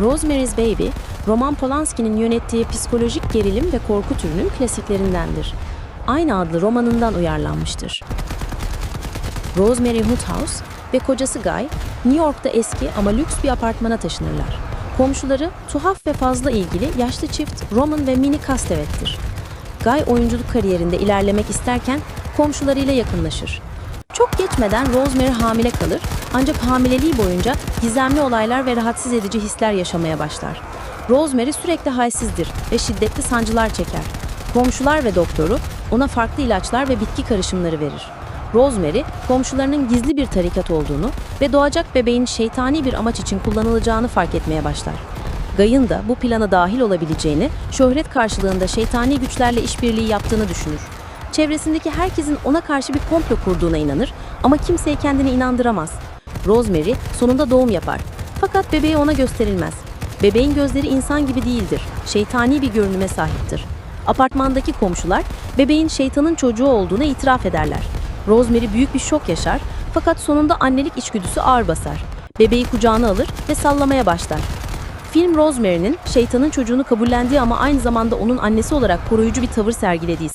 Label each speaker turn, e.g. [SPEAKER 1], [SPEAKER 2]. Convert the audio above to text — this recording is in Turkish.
[SPEAKER 1] Rosemary's Baby, Roman Polanski'nin yönettiği psikolojik gerilim ve korku türünün klasiklerindendir. Aynı adlı romanından uyarlanmıştır. Rosemary Woodhouse ve kocası Guy, New York'ta eski ama lüks bir apartmana taşınırlar. Komşuları tuhaf ve fazla ilgili yaşlı çift Roman ve Minnie Castevet'tir. Guy oyunculuk kariyerinde ilerlemek isterken komşularıyla yakınlaşır. Çok geçmeden Rosemary hamile kalır ancak hamileliği boyunca gizemli olaylar ve rahatsız edici hisler yaşamaya başlar. Rosemary sürekli halsizdir ve şiddetli sancılar çeker. Komşular ve doktoru ona farklı ilaçlar ve bitki karışımları verir. Rosemary, komşularının gizli bir tarikat olduğunu ve doğacak bebeğin şeytani bir amaç için kullanılacağını fark etmeye başlar. Guy'ın da bu plana dahil olabileceğini, şöhret karşılığında şeytani güçlerle işbirliği yaptığını düşünür. Çevresindeki herkesin ona karşı bir komplo kurduğuna inanır ama kimseyi kendine inandıramaz. Rosemary sonunda doğum yapar. Fakat bebeği ona gösterilmez. Bebeğin gözleri insan gibi değildir. Şeytani bir görünüme sahiptir. Apartmandaki komşular bebeğin şeytanın çocuğu olduğuna itiraf ederler. Rosemary büyük bir şok yaşar fakat sonunda annelik içgüdüsü ağır basar. Bebeği kucağına alır ve sallamaya başlar. Film Rosemary'nin şeytanın çocuğunu kabullendiği ama aynı zamanda onun annesi olarak koruyucu bir tavır sergilediği